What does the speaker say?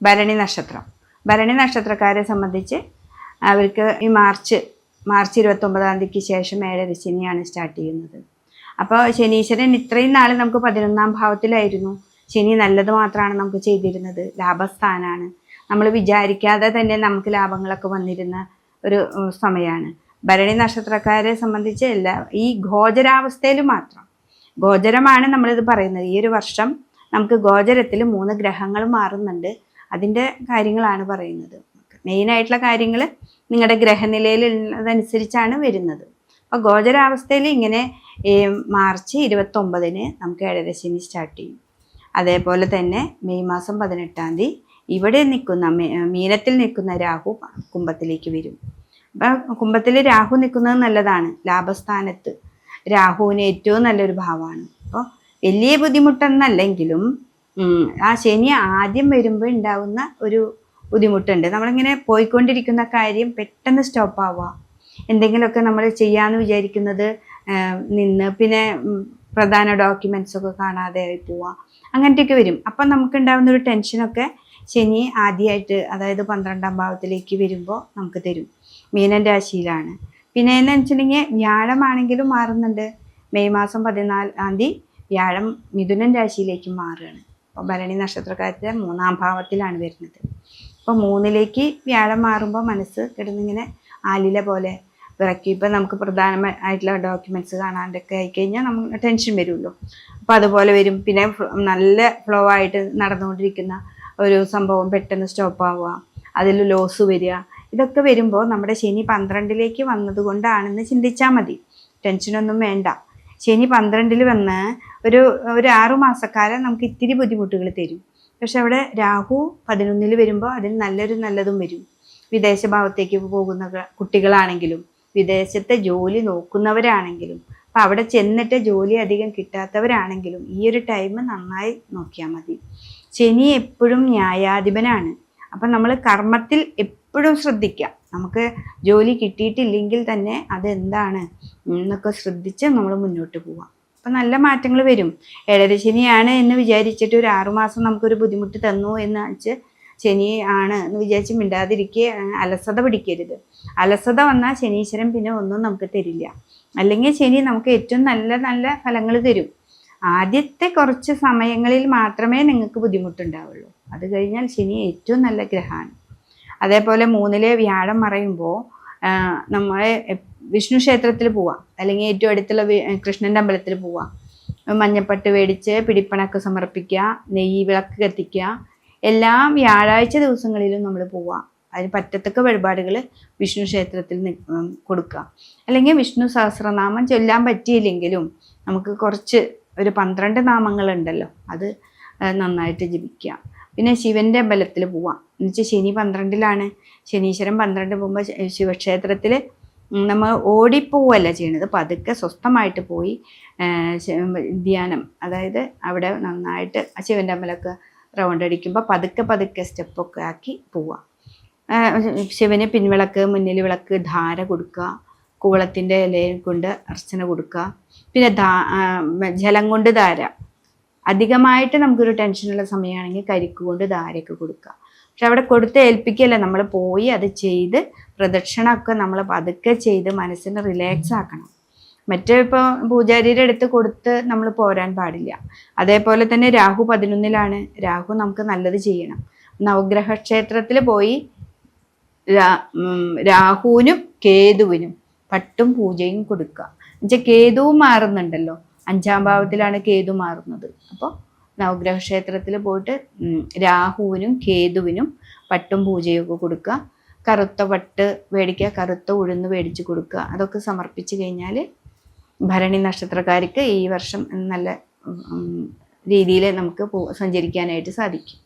ഭരണി നക്ഷത്രം. ഭരണി നക്ഷത്രക്കാരെ സംബന്ധിച്ച് അവർക്ക് ഈ മാർച്ച് മാർച്ച് ഇരുപത്തൊമ്പതാം തീയതിക്ക് ശേഷം ഏഴര ശനിയാണ് സ്റ്റാർട്ട് ചെയ്യുന്നത്. അപ്പോൾ ശനീശ്വരൻ ഇത്രയും നാൾ നമുക്ക് പതിനൊന്നാം ഭാവത്തിലായിരുന്നു. ശനി നല്ലത് മാത്രമാണ് നമുക്ക് ചെയ്തിരുന്നത്. ലാഭസ്ഥാനാണ്. നമ്മൾ വിചാരിക്കാതെ തന്നെ നമുക്ക് ലാഭങ്ങളൊക്കെ വന്നിരുന്ന ഒരു സമയമാണ് ഭരണി നക്ഷത്രക്കാരെ സംബന്ധിച്ച് എല്ലാ ഈ ഗോചരാവസ്ഥയിൽ മാത്രം. ഗോചരമാണ് നമ്മളിത് പറയുന്നത്. ഈ ഒരു വർഷം നമുക്ക് ഗോചരത്തിൽ മൂന്ന് ഗ്രഹങ്ങൾ മാറുന്നുണ്ട്. അതിന്റെ കാര്യങ്ങളാണ് പറയുന്നത്. മെയിനായിട്ടുള്ള കാര്യങ്ങൾ നിങ്ങളുടെ ഗ്രഹനിലയിൽ ഉള്ളതനുസരിച്ചാണ് വരുന്നത്. അപ്പോൾ ഗോചരാവസ്ഥയിൽ ഇങ്ങനെ മാർച്ച് ഇരുപത്തൊമ്പതിന് നമുക്ക് ഏഴരശനി സ്റ്റാർട്ട് ചെയ്യും. അതേപോലെ തന്നെ മെയ് മാസം പതിനെട്ടാം തീയതി ഇവിടെ നിൽക്കുന്ന മീനത്തിൽ നിൽക്കുന്ന രാഹു കുംഭത്തിലേക്ക് വരും. അപ്പം കുംഭത്തിൽ രാഹു നിൽക്കുന്നത് നല്ലതാണ്. ലാഭസ്ഥാനത്ത്. രാഹുവിന് ഏറ്റവും നല്ലൊരു ഭാവമാണ്. അപ്പോൾ വലിയ ബുദ്ധിമുട്ടെന്നല്ലെങ്കിലും ആ ശനി ആദ്യം വരുമ്പോൾ ഉണ്ടാവുന്ന ഒരു ബുദ്ധിമുട്ടുണ്ട്. നമ്മളിങ്ങനെ പോയിക്കൊണ്ടിരിക്കുന്ന കാര്യം പെട്ടെന്ന് സ്റ്റോപ്പ് ആവുക. എന്തെങ്കിലുമൊക്കെ നമ്മൾ ചെയ്യാമെന്ന് വിചാരിക്കുന്നത് നിന്ന് പിന്നെ പ്രധാന ഡോക്യുമെൻസ് ഒക്കെ കാണാതെ പോവുക. അങ്ങനത്തെയൊക്കെ വരും. അപ്പം നമുക്കുണ്ടാവുന്ന ഒരു ടെൻഷനൊക്കെ ശനി ആദ്യമായിട്ട് അതായത് പന്ത്രണ്ടാം ഭാവത്തിലേക്ക് വരുമ്പോൾ നമുക്ക് തരും. മീനൻ രാശിയിലാണ്. പിന്നെ എന്ന് വെച്ചിട്ടുണ്ടെങ്കിൽ വ്യാഴമാണെങ്കിലും മാറുന്നുണ്ട്. മെയ് മാസം പതിനാലാം തീയതി വ്യാഴം മിഥുനൻ രാശിയിലേക്ക് മാറുകയാണ്. അപ്പോൾ ഭരണി നക്ഷത്രക്കാരത്തെ മൂന്നാം ഭാവത്തിലാണ് വരുന്നത്. അപ്പോൾ മൂന്നിലേക്ക് വ്യാഴം മാറുമ്പോൾ മനസ്സ് കിടന്നിങ്ങനെ ആലില പോലെ വിറക്കി ഇപ്പം നമുക്ക് പ്രധാനമായിട്ടുള്ള ഡോക്യുമെന്റ്സ് കാണാണ്ടൊക്കെ ആയിക്കഴിഞ്ഞാൽ നമുക്ക് ടെൻഷൻ വരുമല്ലോ. അപ്പോൾ അതുപോലെ വരും. പിന്നെ നല്ല ഫ്ലോ ആയിട്ട് നടന്നുകൊണ്ടിരിക്കുന്ന ഒരു സംഭവം പെട്ടെന്ന് സ്റ്റോപ്പ് ആവുക. അതിൽ ലോസ് വരിക. ഇതൊക്കെ വരുമ്പോൾ നമ്മുടെ ശനി പന്ത്രണ്ടിലേക്ക് വന്നതുകൊണ്ടാണെന്ന് ചിന്തിച്ചാൽ മതി. ടെൻഷനൊന്നും വേണ്ട. ശനി പന്ത്രണ്ടിൽ വന്ന് ഒരു ഒരു ആറു മാസക്കാലം നമുക്ക് ഇത്തിരി ബുദ്ധിമുട്ടുകൾ തരും. പക്ഷെ അവിടെ രാഹു പതിനൊന്നിൽ വരുമ്പോൾ അതിൽ നല്ലൊരു നല്ലതും വരും. വിദേശ ഭാവത്തേക്ക് പോകുന്ന കുട്ടികളാണെങ്കിലും വിദേശത്തെ ജോലി നോക്കുന്നവരാണെങ്കിലും അപ്പം അവിടെ ചെന്നിട്ട് ജോലി അധികം കിട്ടാത്തവരാണെങ്കിലും ഈ ഒരു ടൈം നന്നായി നോക്കിയാൽ മതി. ശനി എപ്പോഴും ന്യായാധിപനാണ്. അപ്പം നമ്മൾ കർമ്മത്തിൽ എപ്പോഴും ശ്രദ്ധിക്കുക നമുക്ക് ജോലി കിട്ടിയിട്ടില്ലെങ്കിൽ തന്നെ അതെന്താണ്? എന്നൊക്കെ ശ്രദ്ധിച്ച് നമ്മൾ മുന്നോട്ട് പോവാം. അപ്പം നല്ല മാറ്റങ്ങൾ വരും. ഏഴര ശനിയാണ് എന്ന് വിചാരിച്ചിട്ട് ഒരു ആറുമാസം നമുക്കൊരു ബുദ്ധിമുട്ട് തന്നു എന്ന് വെച്ച് ശനി ആണ് എന്ന് വിചാരിച്ച് മിണ്ടാതിരിക്കുക അലസത പിടിക്കരുത്. അലസത വന്നാൽ ശനീശ്വരൻ പിന്നെ ഒന്നും നമുക്ക് തരില്ല. അല്ലെങ്കിൽ ശനി നമുക്ക് ഏറ്റവും നല്ല നല്ല ഫലങ്ങൾ തരും. ആദ്യത്തെ കുറച്ച് സമയങ്ങളിൽ മാത്രമേ നിങ്ങൾക്ക് ബുദ്ധിമുട്ടുണ്ടാവുള്ളൂ. അത് കഴിഞ്ഞാൽ ശനി ഏറ്റവും നല്ല ഗ്രഹമാണ്. അതേപോലെ മൂന്നിലെ വ്യാഴം മറയുമ്പോൾ നമ്മൾ വിഷ്ണു ക്ഷേത്രത്തിൽ പോവാം. അല്ലെങ്കിൽ ഏറ്റവും അടുത്തുള്ള കൃഷ്ണന്റെ അമ്പലത്തിൽ പോവാം. മഞ്ഞപ്പട്ട് മേടിച്ച് പിടിപ്പണക്ക് സമർപ്പിക്കുക നെയ്യ് വിളക്ക് കത്തിക്കുക. എല്ലാ വ്യാഴാഴ്ച ദിവസങ്ങളിലും നമ്മൾ പോവാം. അതിന് പറ്റത്തക്ക വഴിപാടുകൾ വിഷ്ണു ക്ഷേത്രത്തിൽ കൊടുക്കുക. അല്ലെങ്കിൽ വിഷ്ണു സഹസ്രനാമം ചൊല്ലാൻ പറ്റിയില്ലെങ്കിലും നമുക്ക് കുറച്ച് ഒരു പന്ത്രണ്ട് നാമങ്ങളുണ്ടല്ലോ അത് നന്നായിട്ട് ജപിക്കുക. പിന്നെ ശിവന്റെ അമ്പലത്തിൽ പോവാം. എന്നുവെച്ചാൽ ശനി പന്ത്രണ്ടിലാണ്. ശനീശ്വരൻ പന്ത്രണ്ട് പോകുമ്പോൾ ശിവക്ഷേത്രത്തിൽ നമ്മൾ ഓടിപ്പോവല്ല ചെയ്യണത്? പതുക്കെ സ്വസ്ഥമായിട്ട് പോയി ധ്യാനം. അതായത് അവിടെ നന്നായിട്ട് ശിവന്റെ അമ്പലമൊക്കെ റൗണ്ട് അടിക്കുമ്പോൾ പതുക്കെ പതുക്കെ സ്റ്റെപ്പൊക്കെ ആക്കി പോവാം. ശിവന് പിൻവിളക്ക് മുന്നിൽ വിളക്ക് ധാര കൊടുക്കുക കൂവളത്തിന്റെ ഇലയിൽ കൊണ്ട് അർച്ചന കൊടുക്കുക പിന്നെ ജലം കൊണ്ട് ധാര. അധികമായിട്ട് നമുക്കൊരു ടെൻഷനുള്ള സമയമാണെങ്കിൽ കരിക്ക് കൊണ്ട് ധാരയൊക്കെ കൊടുക്കുക. പക്ഷെ അവിടെ കൊടുത്ത് ഏൽപ്പിക്കല്ല നമ്മൾ പോയി അത് ചെയ്ത് പ്രദക്ഷിണമൊക്കെ നമ്മൾ പതുക്കെ ചെയ്ത് മനസ്സിനെ റിലാക്സ് ആക്കണം. മറ്റേ ഇപ്പോൾ പൂജാരിയുടെ അടുത്ത് കൊടുത്ത് നമ്മൾ പോരാൻ പാടില്ല. അതേപോലെ തന്നെ രാഹു പതിനൊന്നിലാണ്. രാഹു നമുക്ക് നല്ലത് ചെയ്യണം. നവഗ്രഹ ക്ഷേത്രത്തിൽ പോയി രാഹുവിനും കേതുവിനും പട്ടും പൂജയും കൊടുക്കുക. എന്നുവെച്ചാൽ കേതുവും മാറുന്നുണ്ടല്ലോ. അഞ്ചാം ഭാവത്തിലാണ് കേതു മാറുന്നത്. അപ്പോൾ നവഗ്രഹ ക്ഷേത്രത്തിൽ പോയിട്ട് രാഹുവിനും കേതുവിനും പട്ടും പൂജയൊക്കെ കൊടുക്കുക. കറുത്ത പട്ട് മേടിക്കുക കറുത്ത ഉഴുന്ന് മേടിച്ച് കൊടുക്കുക. അതൊക്കെ സമർപ്പിച്ച് കഴിഞ്ഞാൽ ഭരണി നക്ഷത്രക്കാർക്ക് ഈ വർഷം നല്ല രീതിയിൽ നമുക്ക് സഞ്ചരിക്കാനായിട്ട് സാധിക്കും.